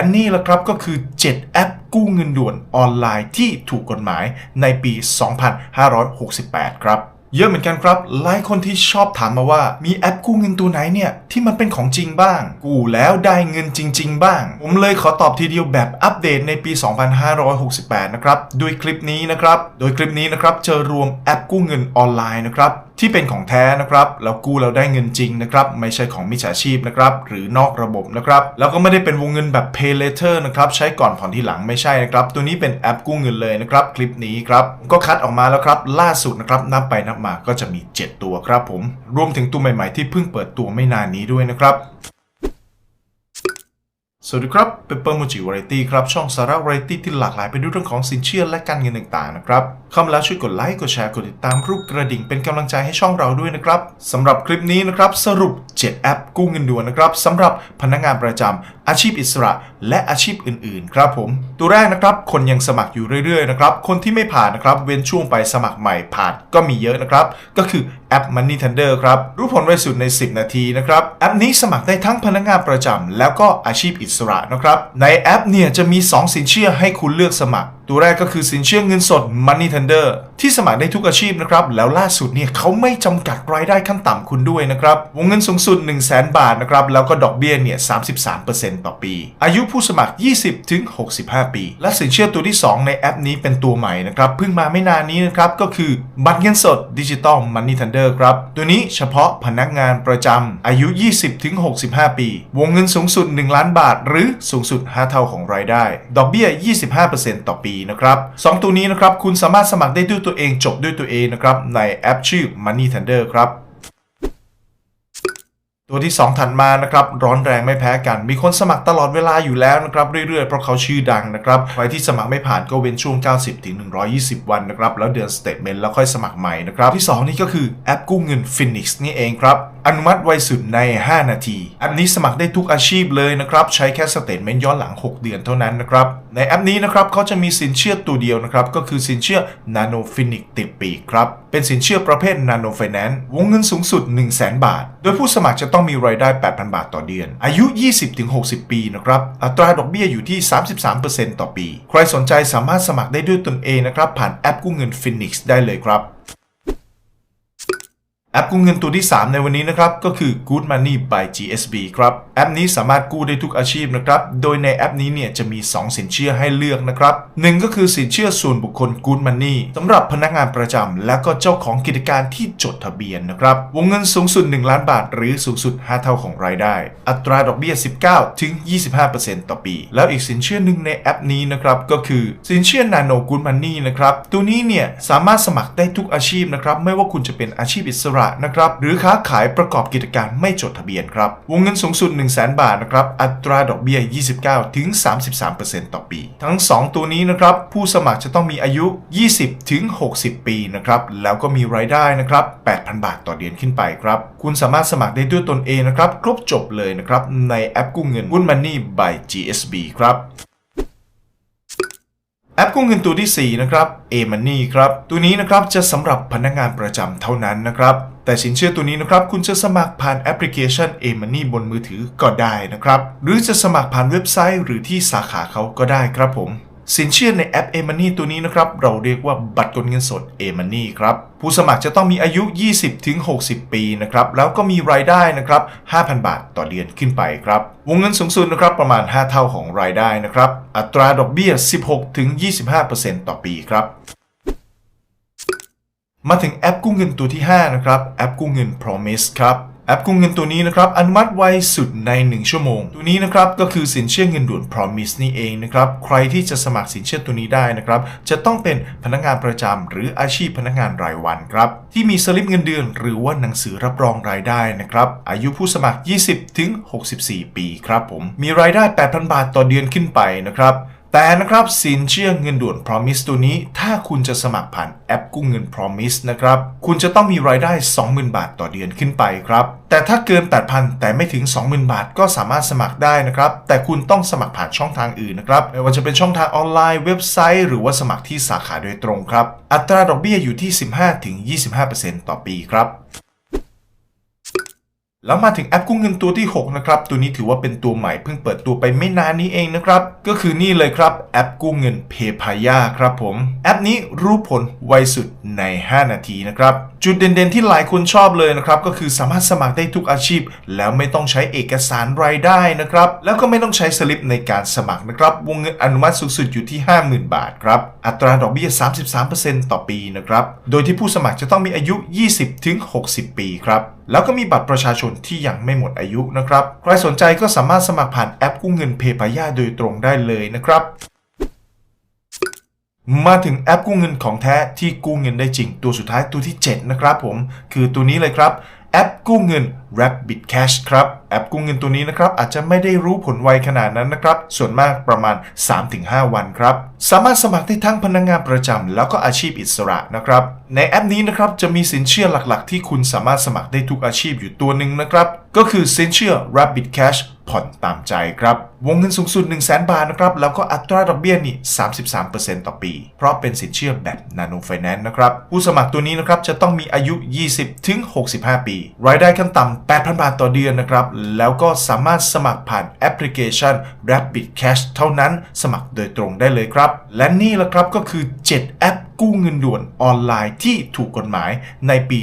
และนี่แหละครับก็คือ 7 แอปกู้เงินด่วนออนไลน์ที่ถูกกฎหมายในปี 2568 ครับ เยอะเหมือนกันครับ หลายคนที่ชอบถามมาว่า มีแอปกู้เงินตัวไหนเนี่ยที่มันเป็นของจริงบ้าง กู้แล้วได้เงินจริง ๆ บ้าง ผมเลยขอตอบทีเดียวแบบอัปเดตในปี 2568 นะครับด้วยคลิปนี้นะครับ โดยคลิปนี้นะครับจะรวมแอปกู้เงินออนไลน์นะครับ ที่เป็นของแท้นะครับแล้วกู้แล้วได้เงินจริงนะครับไม่ใช่ของมิจฉาชีพนะครับหรือนอกระบบนะครับแล้วก็ไม่ได้เป็นวงเงินแบบ pay later นะครับใช้ก่อนผ่อนทีหลังไม่ใช่นะครับตัวนี้เป็นแอปกู้เงินเลยนะครับคลิปนี้ครับก็คัดออกมาแล้วครับล่าสุดนะครับนับไปนับมาก็จะมี 7 ตัวครับผมรวมถึงตัวใหม่ๆ ที่เพิ่งเปิดตัวไม่นานนี้ด้วยนะครับสวัสดีครับเปเปอร์มูจิวาไรตี้ครับ ช่องสาระวาไรตี้ที่หลากหลายไปด้วยเรื่องของสินเชื่อและการเงินต่างๆนะครับ เข้ามาแล้วช่วยกดไลค์กดแชร์กดติดตามรูปกระดิ่งเป็นกำลังใจให้ช่องเราด้วยนะครับสำหรับคลิปนี้นะครับสรุป 7 แอปกู้เงินด่วนนะครับสำหรับพนักงานประจำอาชีพอิสระ และอาชีพอื่นๆ ครับผม ตัวแรกนะครับคนยังสมัครอยู่เรื่อยๆนะครับคนที่ไม่ผ่านนะครับเว้นช่วงไปสมัครใหม่ผ่านก็มีเยอะนะครับ ก็คือแอป Money Tender ครับรู้ผลไวสุดใน 10 นาทีนะครับแอปนี้สมัครได้ทั้งพนักงานประจำแล้วก็อาชีพอิสระนะครับในแอปเนี่ยจะมี 2 สินเชื่อให้คุณเลือกสมัคร ตัวแรกก็คือสินเชื่อเงินสด Money Tender ที่สมัครได้ทุกอาชีพนะครับ แล้วล่าสุดเนี่ยเขาไม่จำกัดรายได้ขั้นต่ำคุณด้วยนะครับ วงเงินสูงสุด 1 0 0 0 0แบาทนะครับ แล้วก็ดอกเบี้ยเนี่ย 33%ต่อปี อายุผู้สมัคร 20 ถึง 65 ปี และสินเชื่อตัวที่ 2 ในแอปนี้เป็นตัวใหม่นะครับเพิ่งมาไม่นานนี้นะครับ ก็คือบัตรเงินสดดิจิตอล Money Tender ครับ ตัวนี้เฉพาะพนักงานประจำอายุ 20 ถึง 65 ปี วงเงินสูงสุด 1 ล้านบาท หรือสูงสุด 5 เท่าของรายได้ ดอกเบี้ย 25%ต่อปีนะครับสองตัวนี้นะครับคุณสามารถสมัครได้ด้วยตัวเองจบด้วยตัวเองนะครับในแอปชื่อ Money Tender ครับ ตัวที่ 2 ถัดมานะครับร้อนแรงไม่แพ้กัน มีคนสมัครตลอดเวลาอยู่แล้วนะครับเรื่อยๆ เพราะเขาชื่อดังนะครับใครที่สมัครไม่ผ่านก็เว้นช่วง 90ถึง120 วันนะครับแล้วเดือนสเตทเมนต์แล้วค่อยสมัครใหม่นะครับที่ 2 นี่ก็คือแอปกู้เงิน Phoenix นี่เองครับอนุมัติไวสุดใน 5 นาที แอปนี้สมัครได้ทุกอาชีพเลยนะครับ ใช้แค่สเตทเมนต์ย้อนหลัง 6 เดือนเท่านั้นนะครับ ในแอปนี้นะครับเขาจะมีสินเชื่อตัวเดียวนะครับ ก็คือสินเชื่อ Nano Phoenix ติดปีครับ เป็นสินเชื่อประเภท Nano Finance วงเงินสูงสุด 1 0 0 0 0บาท โดยผู้สมัครจะต้องมีรายได้ 8,000 บาทต่อเดือน อายุ 20-60 ปีนะครับอัตราดอกเบี้ยอยู่ที่ 33%ต่อปี ใครสนใจสามารถสมัครได้ด้วยตนเองนะครับผ่านแอปกู้เงิน Phoenix ได้เลยครับ แอปกู้เงินตัวที่ 3 ในวันนี้นะครับ ก็คือ Good Money by GSB ครับ แอปนี้สามารถกู้ได้ทุกอาชีพนะครับ โดยในแอปนี้เนี่ยจะมี 2 สินเชื่อให้เลือกนะครับหนึ่งก็คือสินเชื่อส่วนบุคคล Good Money สำหรับพนักงานประจำและก็เจ้าของกิจการที่จดทะเบียนนะครับ วงเงินสูงสุด 1 ล้านบาท หรือสูงสุด 5 เท่าของรายได้ อัตราดอกเบี้ย 19 ถึง 25%ต่อปี แล้วอีกสินเชื่อหนึ่งในแอปนี้นะครับก็คือสินเชื่อ Nano Good Money นะครับตัวนี้เนี่ยสามารถสมัครได้ทุกอาชีพนะครับไม่ว่าคุณจะเป็นอาชีพอิสระนะครับหรือค้าขายประกอบกิจการไม่จดทะเบียนครับ วงเงินสูงสุด 1 0 0 0 0แบาทนะครับอัตราดอกเบี้ย 29ถึง33%ต่อปี ทั้ง 2 ตัวนี้นะครับผู้สมัครจะต้องมีอายุ 20ถึง60 ปีนะครับแล้วก็มีรายได้นะครับ8,000 บาทต่อเดือนขึ้นไปครับคุณสามารถสมัครได้ด้วยตนเองนะครับครบจบเลยนะครับในแอปกู้เงิน Good Money by GSB ครับ แอปกู้เงินตัวที่ 4 นะครับ A Money ครับ ตัวนี้นะครับจะสำหรับพนักงานประจำเท่านั้นนะครับ แต่สินเชื่อตัวนี้นะครับคุณจะสมัครผ่านแอปพลิเคชัน A Money บนมือถือก็ได้นะครับ หรือจะสมัครผ่านเว็บไซต์หรือที่สาขาเขาก็ได้ครับผม สินเชื่อในแอป A Money ตัวนี้นะครับ เราเรียกว่าบัตรกดเงินสด A Money ครับ ผู้สมัครจะต้องมีอายุ 20-60 ปีนะครับ แล้วก็มีรายได้นะครับ 5,000 บาทต่อเดือนขึ้นไปครับ วงเงินสูงสุดนะครับประมาณ 5 เท่าของรายได้นะครับ อัตราดอกเบี้ย 16-25%ต่อปีครับมาถึงแอปกู้เงินตัวที่ 5 นะครับ แอปกู้เงิน Promise ครับ แอปกู้เงินตัวนี้นะครับอนุมัติไวสุดใน 1 ชั่วโมง ตัวนี้นะครับก็คือสินเชื่อเงินด่วน Promise นี่เองนะครับใครที่จะสมัครสินเชื่อตัวนี้ได้นะครับจะต้องเป็นพนักงานประจำหรืออาชีพพนักงานรายวันครับที่มีสลิปเงินเดือน หรือว่าหนังสือรับรองรายได้นะครับอายุผู้สมัคร 20ถึง64 ปีครับผมมีรายได้ 8,000 บาทต่อเดือนขึ้นไปนะครับ แต่นะครับสินเชื่อเงินด่วน Promise ตัวนี้ ถ้าคุณจะสมัครผ่านแอปกู้เงิน Promise นะครับ คุณจะต้องมีรายได้ 20,000 บาทต่อเดือนขึ้นไปครับ แต่ถ้าเกิน 8,000 แต่ไม่ถึง 20,000 บาท ก็สามารถสมัครได้นะครับ แต่คุณต้องสมัครผ่านช่องทางอื่นนะครับ ไม่ว่าจะเป็นช่องทางออนไลน์เว็บไซต์ หรือว่าสมัครที่สาขาโดยตรงครับ อัตราดอกเบี้ยอยู่ที่ 15-25%ต่อปีครับ แล้วมาถึงแอปกู้เงินตัวที่ 6 นะครับ ตัวนี้ถือว่าเป็นตัวใหม่เพิ่งเปิดตัวไปไม่นานนี้เองนะครับ ก็คือนี่เลยครับแอปกู้เงินเพย์พายาครับผม แอปนี้รู้ผลไวสุดใน 5 นาทีนะครับ จุดเด่นๆที่หลายคนชอบเลยนะครับ ก็คือสามารถสมัครได้ทุกอาชีพ แล้วไม่ต้องใช้เอกสารรายได้นะครับ แล้วก็ไม่ต้องใช้สลิปในการสมัครนะครับ วงเงินอนุมัติสูงสุดอยู่ที่ 50,000 บาทครับ อัตราดอกเบี้ย 33%ต่อปีนะครับ โดยที่ผู้สมัครจะต้องมีอายุ 20-60 ปีครับ แล้วก็มีบัตรประชาชนที่ยังไม่หมดอายุนะครับ ใครสนใจก็สามารถสมัครผ่านแอปกู้เงินเพย์พาย่าโดยตรงได้เลยนะครับมาถึงแอปกู้เงินของแท้ที่กู้เงินได้จริง ตัวสุดท้ายตัวที่ 7 นะครับผม คือตัวนี้เลยครับ แอปกู้เงิน Rabbit Cash ครับ แอปกู้เงินตัวนี้นะครับ อาจจะไม่ได้รู้ผลไวขนาดนั้นนะครับ ส่วนมากประมาณ 3-5 วันครับ สามารถสมัครได้ทั้งพนักงานประจำแล้วก็อาชีพอิสระนะครับ ในแอปนี้นะครับจะมีสินเชื่อหลักๆ ที่คุณสามารถสมัครได้ทุกอาชีพอยู่ตัวหนึ่งนะครับ ก็คือสินเชื่อ Rabbit Cash ผ่อนตามใจครับ วงเงินสูงสุด 1 0 0 0 0แบาทนะครับ แล้วก็อัตราดอกเบี้ยนี่ 33%ต่อปี เพราะเป็นสินเชื่อแบบ Nano Finance นะครับ ผู้สมัครตัวนี้นะครับจะต้องมีอายุ 20ถึง65 ปี รายได้ขั้นต่ำ8,000 บาทต่อเดือนนะครับ แล้วก็สามารถสมัครผ่านแอปพลิเคชัน Rapid Cash เท่านั้นสมัครโดยตรงได้เลยครับ และนี่แหละครับก็คือ 7 แอปกู้เงินด่วนออนไลน์ที่ถูกกฎหมายในปี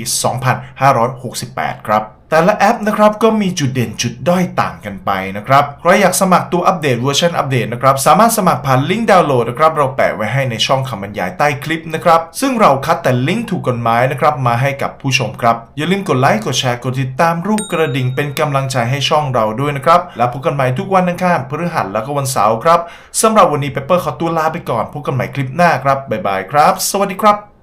2568 ครับ แต่ละแอปนะครับก็มีจุดเด่นจุดด้อยต่างกันไปนะครับใครอยากสมัครตัวอัปเดตเวอร์ชันอัปเดตนะครับสามารถสมัครผ่านลิงก์ดาวน์โหลดนะครับเราแปะไว้ให้ในช่องคำบรรยายใต้คลิปนะครับซึ่งเราคัดแต่ลิงก์ถูกกฎหมายนะครับมาให้กับผู้ชมครับ อย่าลืมกดไลค์กดแชร์กดติดตามรูปกระดิ่งเป็นกำลังใจให้ช่องเราด้วยนะครับแล้วพบกันใหม่ทุกวันอังคารพฤหัสแล้วก็วันเสาร์ครับสำหรับวันนี้เปเปอร์ขอตัวลาไปก่อนพบกันใหม่คลิปหน้าครับบ๊ายบายครับ สวัสดีครับ